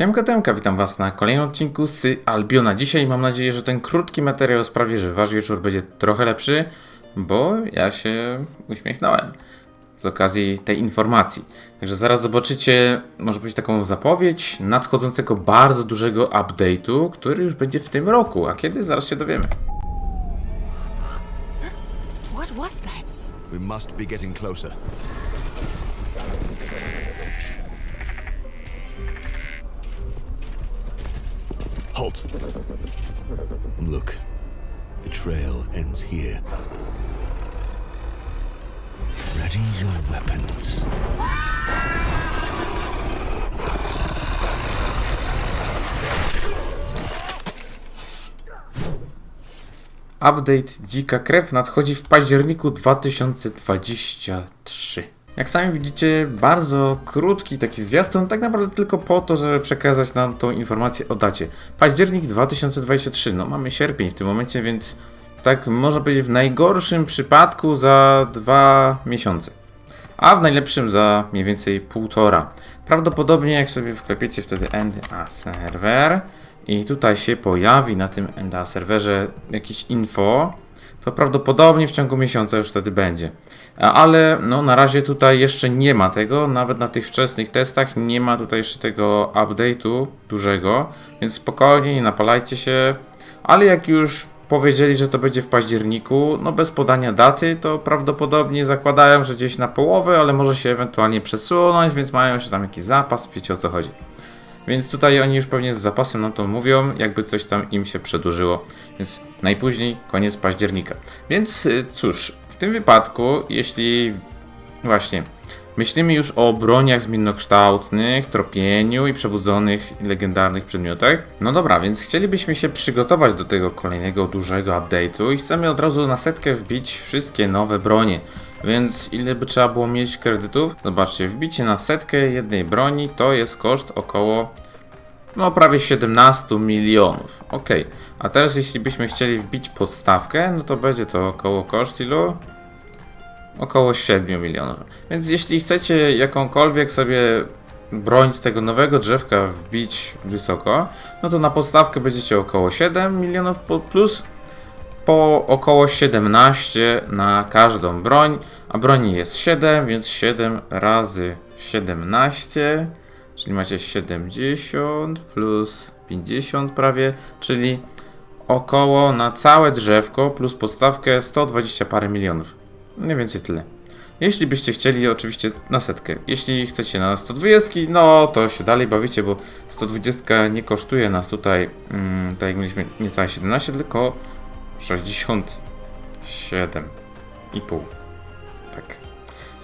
Siemka Temka, witam was na kolejnym odcinku z Albiona. Dzisiaj mam nadzieję, że ten krótki materiał sprawi, że wasz wieczór będzie trochę lepszy, bo ja się uśmiechnąłem z okazji tej informacji. Także zaraz zobaczycie, może być taką zapowiedź nadchodzącego bardzo dużego update'u, który już będzie w tym roku. A kiedy? Zaraz się dowiemy. What was that? We must be getting closer. Halt! Look, the trail ends here. Ready your weapons. Update Dzika Krew nadchodzi w październiku 2023. Jak sami widzicie, bardzo krótki taki zwiastun, tak naprawdę tylko po to, żeby przekazać nam tą informację o dacie. Październik 2023, no mamy sierpień w tym momencie, więc tak można powiedzieć w najgorszym przypadku za dwa miesiące. A w najlepszym za mniej więcej półtora. Prawdopodobnie jak sobie wklepiecie wtedy NDA serwer i tutaj się pojawi na tym NDA serwerze jakieś info, to prawdopodobnie w ciągu miesiąca już wtedy będzie. Ale no, na razie tutaj jeszcze nie ma tego, nawet na tych wczesnych testach nie ma tutaj jeszcze tego update'u dużego, więc spokojnie, nie napalajcie się, ale jak już powiedzieli, że to będzie w październiku, no bez podania daty, to prawdopodobnie zakładają, że gdzieś na połowę, ale może się ewentualnie przesunąć, więc mają jeszcze tam jakiś zapas, wiecie o co chodzi. Więc tutaj oni już pewnie z zapasem nam to mówią, jakby coś tam im się przedłużyło. Więc najpóźniej koniec października. Więc y, cóż, w tym wypadku, jeśli właśnie myślimy już o broniach zmiennokształtnych, tropieniu i przebudzonych legendarnych przedmiotach, no dobra, więc chcielibyśmy się przygotować do tego kolejnego dużego update'u i chcemy od razu na setkę wbić wszystkie nowe bronie. Więc ile by trzeba było mieć kredytów? Zobaczcie, wbicie na setkę jednej broni to jest koszt około no prawie 17 milionów. Ok, a teraz jeśli byśmy chcieli wbić podstawkę, no to będzie to około koszt ilu? Około 7 milionów. Więc jeśli chcecie jakąkolwiek sobie broń z tego nowego drzewka wbić wysoko, no to na podstawkę będziecie około 7 milionów plus po około 17 na każdą broń, a broni jest 7, więc 7 razy 17, czyli macie 70 plus 50 prawie, czyli około na całe drzewko plus podstawkę 120 parę milionów. Mniej więcej tyle. Jeśli byście chcieli, oczywiście na setkę. Jeśli chcecie na 120, no to się dalej bawicie, bo 120 nie kosztuje nas tutaj, mm, tak jak mieliśmy niecałe 17, tylko 67,5. Tak.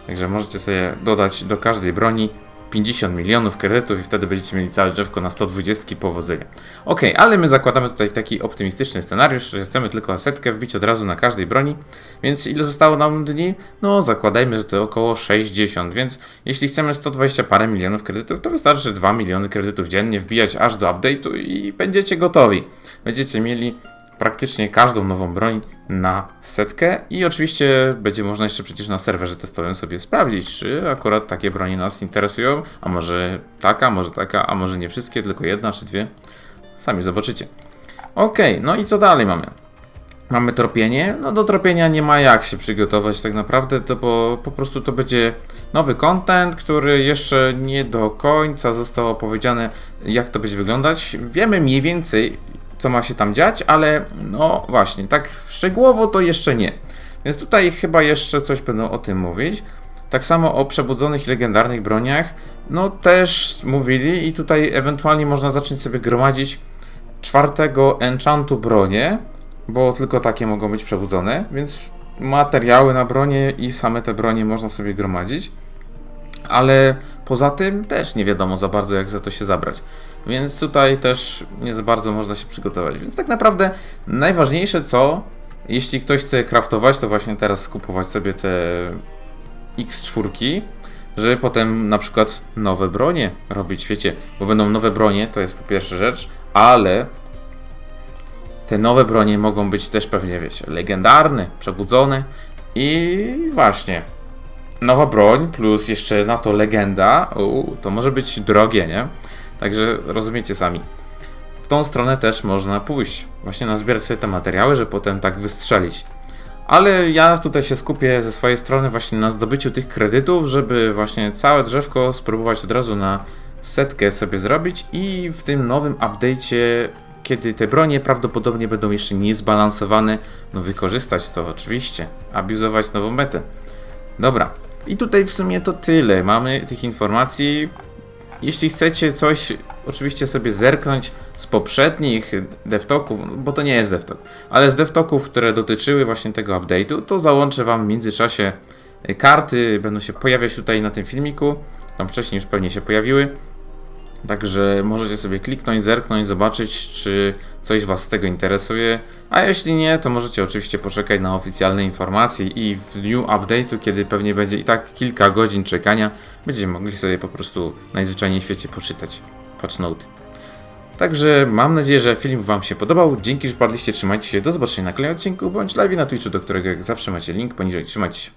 Także możecie sobie dodać do każdej broni 50 milionów kredytów i wtedy będziecie mieli całe drzewko na 120 powodzenia. Ok, ale my zakładamy tutaj taki optymistyczny scenariusz, że chcemy tylko setkę wbić od razu na każdej broni, więc ile zostało nam dni? No zakładajmy, że to około 60, więc jeśli chcemy 120 parę milionów kredytów, to wystarczy 2 miliony kredytów dziennie wbijać aż do update'u i będziecie gotowi. Będziecie mieli praktycznie każdą nową broń na setkę i oczywiście będzie można jeszcze przecież na serwerze testowym sobie sprawdzić, czy akurat takie broni nas interesują, a może taka, może taka, a może nie wszystkie, tylko jedna czy dwie. Sami zobaczycie. Ok, no i co dalej mamy? Mamy tropienie. No do tropienia nie ma jak się przygotować tak naprawdę, to bo po prostu to będzie nowy content, który jeszcze nie do końca został opowiedziany, jak to będzie wyglądać. Wiemy mniej więcej, co ma się tam dziać, ale no właśnie, tak szczegółowo to jeszcze nie. Więc tutaj chyba jeszcze coś będą o tym mówić. Tak samo o przebudzonych legendarnych broniach, no też mówili i tutaj ewentualnie można zacząć sobie gromadzić czwartego enchantu bronie, bo tylko takie mogą być przebudzone, więc materiały na bronie i same te bronie można sobie gromadzić. Ale poza tym też nie wiadomo za bardzo, jak za to się zabrać. Więc tutaj też nie za bardzo można się przygotować. Więc tak naprawdę najważniejsze co, jeśli ktoś chce craftować, to właśnie teraz skupować sobie te X4, żeby potem na przykład nowe bronie robić, wiecie, bo będą nowe bronie, to jest po pierwsza rzecz, ale te nowe bronie mogą być też pewnie, wiecie, legendarne, przebudzone i właśnie nowa broń plus jeszcze na to legenda, uu, to może być drogie, nie? Także rozumiecie sami. W tą stronę też można pójść. Właśnie nazbierać sobie te materiały, żeby potem tak wystrzelić. Ale ja tutaj się skupię ze swojej strony właśnie na zdobyciu tych kredytów, żeby właśnie całe drzewko spróbować od razu na setkę sobie zrobić i w tym nowym update'cie, kiedy te bronie prawdopodobnie będą jeszcze niezbalansowane, no wykorzystać to oczywiście, abuzować nową metę. Dobra, i tutaj w sumie to tyle. Mamy tych informacji. Jeśli chcecie coś oczywiście sobie zerknąć z poprzednich devtoków, bo to nie jest devtok, ale z devtoków, które dotyczyły właśnie tego update'u, to załączę Wam w międzyczasie karty, będą się pojawiać tutaj na tym filmiku. Tam wcześniej już pewnie się pojawiły. Także możecie sobie kliknąć, zerknąć, zobaczyć, czy coś Was z tego interesuje. A jeśli nie, to możecie oczywiście poczekać na oficjalne informacje i w dniu update'u, kiedy pewnie będzie i tak kilka godzin czekania, będziecie mogli sobie po prostu najzwyczajniej w świecie poczytać patch note. Także mam nadzieję, że film Wam się podobał. Dzięki, że wpadliście, trzymajcie się. Do zobaczenia na kolejnym odcinku, bądź live na Twitchu, do którego jak zawsze macie link poniżej. Trzymajcie się.